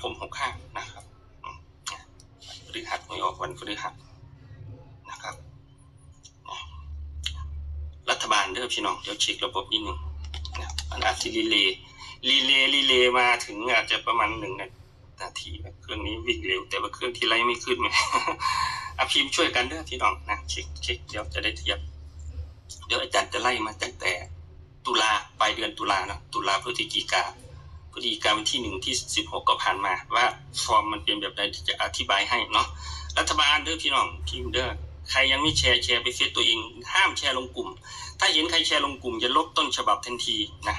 คมหกห้านะครับพฤหัสไม่ออกวันพฤหัสนะครับ รัฐบาลเด้อพี่น้องเดี๋ยวเช็คระบบนิดหนึ่งนะมันอาจจะรีเลย์รีเลย์รีเลย์มาถึงอาจจะประมาณหนึ่งนาทีเครื่องนี้วิ่งเร็ว แต่ว่าเครื่องที่ไล่ไม่ขึ้นไหมอาพิมพ์ช่วยกันเด้อพี่น้องนะเช็คเช็คเดี๋ยวจะได้เทียบ เดี๋ยวอาจารย์จะไล่มาตั้งแต่ตุลาปลายเดือนตุลานะตุลาพฤศจิกา พฤศจิกาวันที่หนึ่งที่สิบหกก็ผ่านมา ว่าฟอร์มมันเป็นแบบใดที่จะอธิบายให้เนาะรัฐบาลเด้อพี่น้องพิมเด้อใครยังไม่แชร์แชร์ไปเฟซตัวเอง ห้ามแชร์ลงกลุ่ม ถ้าเห็นใครแชร์ลงกลุ่มจะลบต้นฉบับทันทีนะ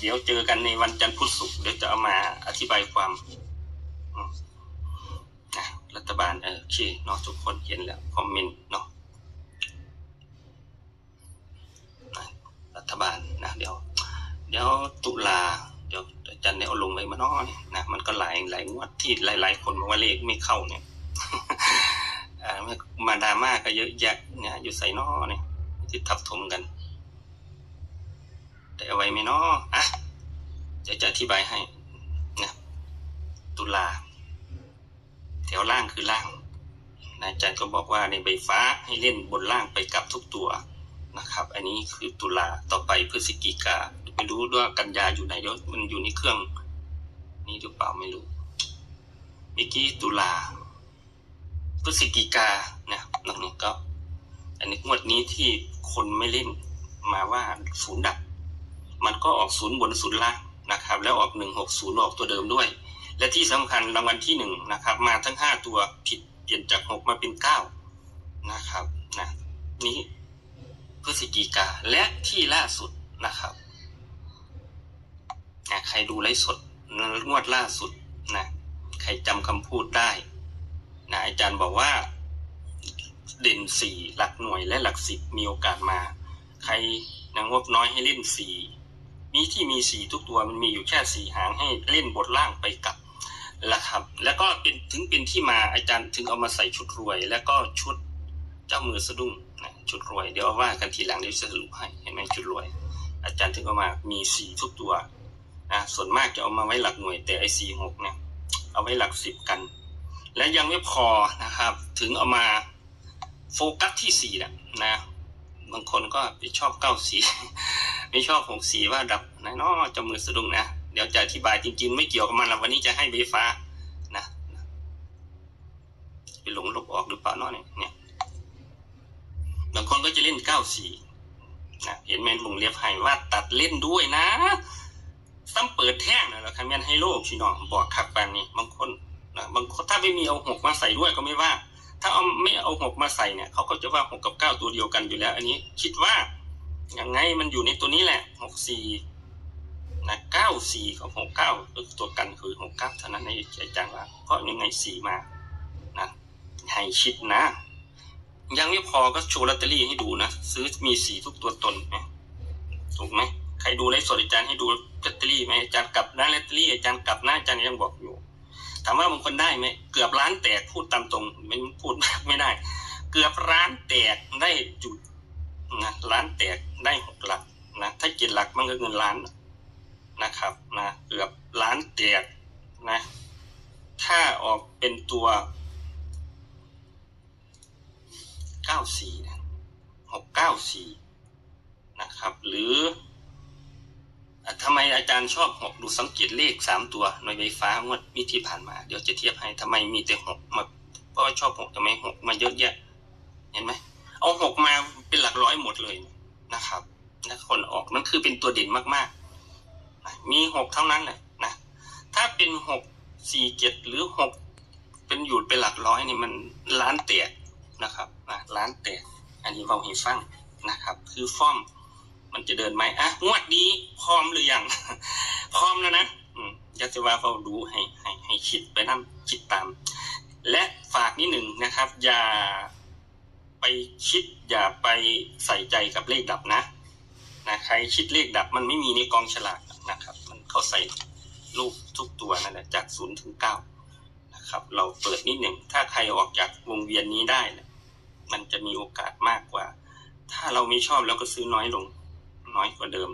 เดี๋ยวเจอกันในวันจันทร์พุธศุกร์เดี๋ยวจะเอามาอธิบายความนะรัฐบาลเออโอเคเนาะทุกคนเห็นแล้วคอมเมนต์เนาะรัฐบาลนะเดี๋ยว เดี๋ยวตุลา จารย์เนี่ยเอาลงไปมานาะเนี่ยนะมันก็หลายหลายงวดที่หลาย ๆ คนบอกว่าเลขไม่เข้าเนี่ยมาดราม่าก็เยอะแยะเนี่ยอยู่ใส่นอเนี่ยที่ทับถมกัน แต่เอาไว้ไหมเนาะอะจะจะอธิบายให้นะตุลาแถวล่างคือล่างนะอาจารย์ก็บอกว่าในใบฟ้าให้เล่นบนล่างไปกับทุกตัวนะครับ อันนี้คือตุลาต่อไปพฤศจิกา ไม่รู้ด้วยกันยาอยู่ไหนเดี๋ยวมันอยู่ในเครื่อง นี้หรือเปล่าไม่รู้เมื่อกี้ตุลาพฤศจิกาเนี่ยตรงนี้ก็ อันนี้งวดนี้ที่คนไม่เล่นมาว่าศูนย์ดับ มันก็ออกศูนย์บนศูนย์ล่างนะครับ แล้วออกหนึ่งหกศูนย์ออกตัวเดิมด้วย และที่สำคัญรางวัลที่หนึ่งนะครับ มาทั้งห้าตัวผิดเปลี่ยนจากหกมาเป็นเก้านะครับนะนี้พฤศจิกาและที่ล่าสุดนะครับ นะใครดูไลฟ์สดงวดล่าสุดนะใครจำคำพูดได้นะอาจารย์บอกว่าเด่นสี่หลักหน่วยและหลักสิบมีโอกาสมา ใครนะงบน้อยให้เล่นสี่มีที่มีสี่ทุกตัวมันมีอยู่แค่สี่หางให้เล่นบทล่างไปกลับละครับ แล้วก็เป็นถึงเป็นที่มาอาจารย์ถึงเอามาใส่ชุดรวย แล้วก็ชุดเจ้ามือสะดุ้งนะชุดรวยเดี๋ยวว่ากันทีหลังเดี๋ยวจะสรุปให้เห็นไหมชุดรวย อาจารย์ถึงเอามามีสี่ทุกตัว นะส่วนมากจะเอามาไว้หลักหน่วยแต่ไอ้สี่หกเนี่ยเอาไว้หลักสิบกัน และยังไม่พอนะครับ ถึงเอามาโฟกัสที่สี่นะนะบางคนก็ไปชอบเก้าสีไม่ชอบหกสีว่าดับนะเนาะจมือสะดุ้งนะ เดี๋ยวจะอธิบายจริงๆ ไม่เกี่ยวกับมันแล้ววันนี้จะให้ใบฟ้านะไปหลงลบออกหรือเปล่าเนาะเนี่ยเนี่ยบางคนก็จะเล่นเก้าสีนะเห็นแมนบุงเรียบให้ว่าตัดเล่นด้วยนะ ซ้ำเปิดแท่งนะแล้วคันแมนให้โลกพี่น้องบอกขับปานนี้บางคนนะบางคนถ้าไม่มีเอาหกมาใส่ด้วยก็ไม่ว่า ถ้าเอาไม่เอาหกมาใส่เนี่ยเขาก็จะว่าหกกับเก้าตัวเดียวกันอยู่แล้ว อันนี้คิดว่ายังไงมันอยู่ในตัวนี้แหละหกสี่นะเก้าสี่กับหกเก้าตัวกันคือหกเก้าเท่านั้นในใจจังว่าเพราะยังไงสี่มานะให้คิดนะ ยังไม่พอก็โชว์ลอตเตอรี่ให้ดูนะ ซื้อมีสีทุกตัวตนไหมถูกไหมใครดูไลฟ์สดอาจารย์ให้ดู ลอตเตอรี่ไหมอาจารย์กลับหน้าลอตเตอรี่อาจารย์กลับหน้าอาจารย์ยังบอกอยู่ ถามว่าบางคนได้ไหมเกือบล้านแตกพูดตามตรงไม่พูดไม่ได้ เกือบล้านแตกได้จุดนะล้านแตกได้หกหลักนะถ้าเจ็ดหลักมันก็เงินล้านนะครับนะเกือบล้านแตกนะ ถ้าออกเป็นตัวเก้าสี่หกเก้าสี่นะครับ หรือ ทำไมอาจารย์ชอบหกดูสังเกตเลขสามตัวหน่วยไฟฟ้างวดวิที่ผ่านมา เดี๋ยวจะเทียบให้ทำไมมีแต่หกมาเพราะว่าชอบหกทำไมหกมาเยอะแยะ เห็นไหมเอาหกมาเป็นหลักร้อยหมดเลยนะครับนะคนออกนั่นคือเป็นตัวเด่นมากๆ มีหกเท่านั้นแหละนะ ถ้าเป็นหกสี่เจ็ดหรือหกเป็นอยู่เป็นหลักร้อยนี่มันล้านแตกนะครับนะล้านแตกอันนี้เราให้ฟังนะครับ คือฟอร์ม มันจะเดินไหมอะงวดนี้พร้อมหรือยัง พร้อมแล้วนะอยากจะว่าเขาดูให้ให้ให้คิดไปนั่งคิดตาม และฝากนิดหนึ่งนะครับ อย่าไปคิด อย่าไปใส่ใจกับเลขดับนะนะใครคิดเลขดับมันไม่มีในกองฉลากนะครับ มันเขาใส่ลูกทุกตัวนั่นแหละจากศูนย์ถึงเก้านะครับ เราเปิดนิดหนึ่งถ้าใครออกจากวงเวียนนี้ได้นะมันจะมีโอกาสมากกว่า ถ้าเราไม่ชอบเราก็ซื้อน้อยลง น้อยกว่าเดิม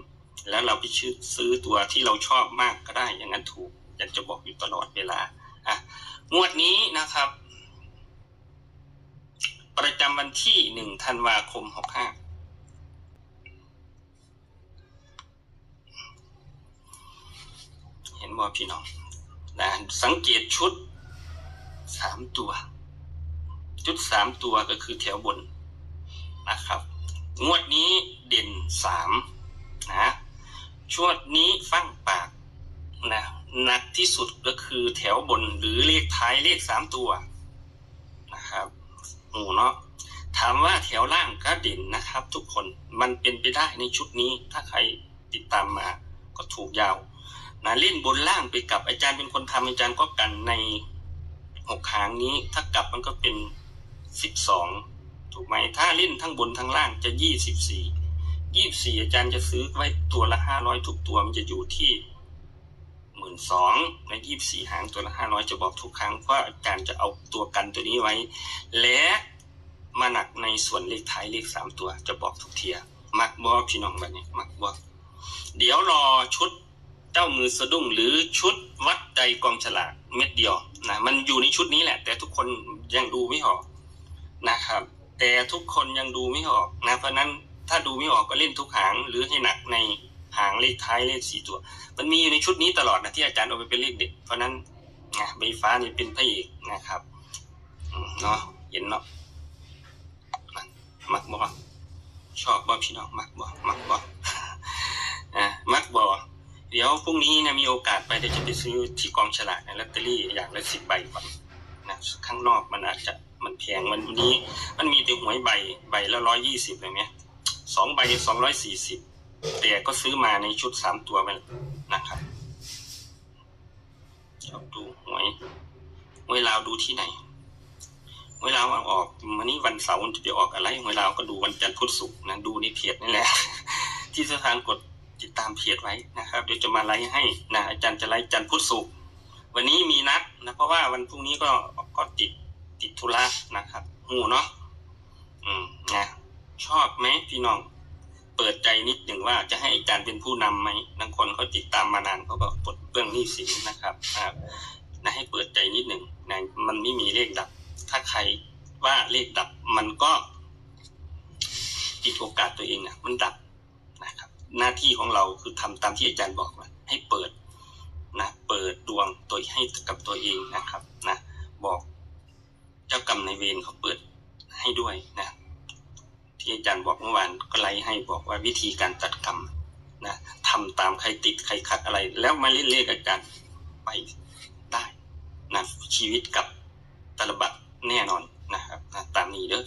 แล้วเราไปชื่อซื้อตัวที่เราชอบมากก็ได้ อย่างนั้นถูกอยากจะบอกอยู่ตลอดเวลาอะงวดนี้นะครับ ประจำวันที่หนึ่งธันวาคมหกห้าเห็นบ่พี่น้องนะสังเกตชุดสามตัว ชุดสามตัวก็คือแถวบนนะครับ งวดนี้เด่นสาม นะชวดนี้ฟั่งปากนะหนักที่สุดก็คือแถวบนหรือเลขท้ายเลขสามตัวนะครับหมูเนาะถามว่าแถวล่างก็เด่นนะครับ ทุกคนมันเป็นไปได้ในชุดนี้ ถ้าใครติดตามมาก็ถูกยาวนะเล่นบนล่างไปกับอาจารย์เป็นคนทำอาจารย์ก็กันในหกหางนี้ ถ้ากลับมันก็เป็นสิบสองถูกไหมถ้าเล่นทั้งบนทั้งล่างจะยี่สิบสี่ ยี่สิบสี่อาจารย์จะซื้อไว้ตัวละห้าร้อยทุกตัวมันจะอยู่ที่หมื่นสองในยี่สิบสี่หางตัวละห้าร้อยจะบอกทุกครั้งเพราอาจารย์จะเอาตัวกันตัวนี้ไว้ และมาหนักในส่วนเลขท้ายเลขสามตัว จะบอกทุกเทียมักบอกพี่น้องแบบนี้มักบอกเดี๋ยวรอชุดเจ้ามือสะดุ้งหรือชุดวัดใจกองฉลากเม็ดเดียวนะมันอยู่ในชุดนี้แหละ แต่ทุกคนยังดูไม่ออกนะครับ แต่ทุกคนยังดูไม่ออกนะเพราะนั้น ถ้าดูไม่ออกก็เล่นทุกหาง หรือให้หนักในหางเลขท้ายเลขสี่ตัว มันมีอยู่ในชุดนี้ตลอดนะที่อาจารย์เอาไปเป็นเลขเด็ด เพราะนั้นนะใบฟ้านี่เป็นพระเอกนะครับเนาะเห็นเนาะมักบอชอบบ่พี่น้องมักบอมักบออะมักบอเดี๋ยวพรุ่งนี้นะมีโอกาสไปเดี๋ยวจะไปซื้อที่กองฉลากในลอตเตอรี่อย่างละสิบใบก่อนนะข้างนอกมันอาจจะมันแพงวันนี้ มันมีแต่หวยใบใบละร้อยยี่สิบเลยไหม สองใบสองร้อยสี่สิบแต่ก็ซื้อมาในชุดสามตัวไปนะครับชอบดูหวยหวยลาวดูที่ไหนหวยลาวเอาออกวันนี้วันเสาร์จะไปออกอะไรหวยลาวก็ดูวันจันทร์พุธศุกร์นะดูในเพจนี่แหละ ที่สถานกดติดตามเพจไว้นะครับเดี๋ยวจะมาไลฟ์ให้นะอาจารย์จะไลฟ์จันทร์พุธศุกร์วันนี้มีนัดนะเพราะว่าวันพรุ่งนี้ก็ก็ติดติดธุระนะครับหูเนาะ อบไหมพี่น้อง เปิดใจนิดหนึ่งว่าจะให้อาจารย์เป็นผู้นำไหมบางคนเขาติดตามมานานเขาบอกปลดเปลื้องหนี้สินนะครับอ่านะให้เปิดใจนิดหนึ่งนะมันไม่มีเลขดับ ถ้าใครว่าเลขดับมันก็ติดโอกาสตัวเองอะมันดับนะครับ หน้าที่ของเราคือทำตามที่อาจารย์บอกว่าให้เปิดนะเปิดดวงตัวให้กับตัวเองนะครับนะบอกเจ้ากรรมในเวรเขาเปิดให้ด้วยนะ ที่อาจารย์บอกเมื่อวานก็ไลฟ์ให้บอกว่าวิธีการตัดกรรมนะทำตามใครติดใครขัดอะไร แล้วมาเล่นเลขอาจารย์ไปได้นะชีวิตกับตลบัดแน่นอนนะครับนะตามนี้เด้อ